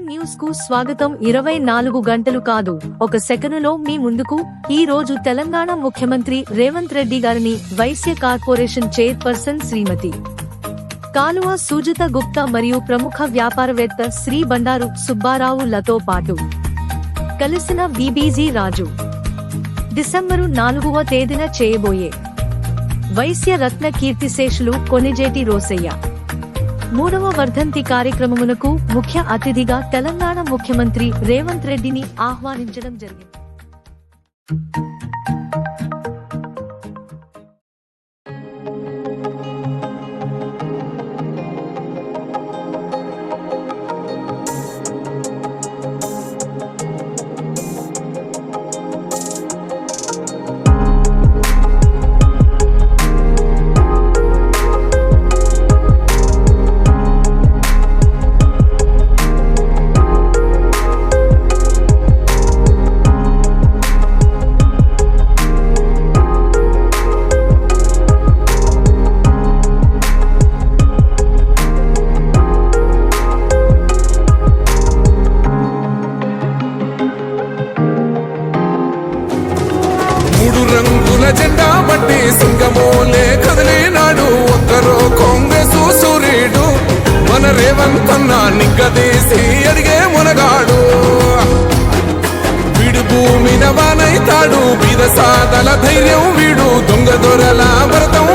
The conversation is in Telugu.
న్యూస్కు స్వాగతం ఇరవై నాలుగు గంటలు కాదు. ఒక సెకనులో మీ ముందుకు ఈ రోజు తెలంగాణ ముఖ్యమంత్రి రేవంత్ రెడ్డి గారిని వైశ్య కార్పొరేషన్ చైర్పర్సన్ శ్రీమతి కాలువ సుజిత గుప్తా మరియు ప్రముఖ వ్యాపారవేత్త శ్రీ బండారు సుబ్బారావు లతో పాటు కలిసిన బీబీజీ రాజు. డిసెంబరు నాలుగవ తేదీన చేయబోయే వైశ్య రత్న కీర్తిశేషులు కొనిజేటి రోసయ్య. మూడవ వర్ధంతి కార్యక్రమమునకు ముఖ్య అతిథిగా తెలంగాణ ముఖ్యమంత్రి రేవంత్ రెడ్డిని ఆహ్వానించడం జరిగింది. మూడు రంగుల జెండా బట్టి సింగమోలే కదిలినాడు. ఒక్కరో కాంగ్రెస్ సూర్యుడు మన రేవంత్ అన్న నిగ్గదీసి అడిగే మునగాడు. వీడు భూమిన వానైతాడు. బీద సాదల ధైర్యం వీడు. దొంగ దొరల భరతం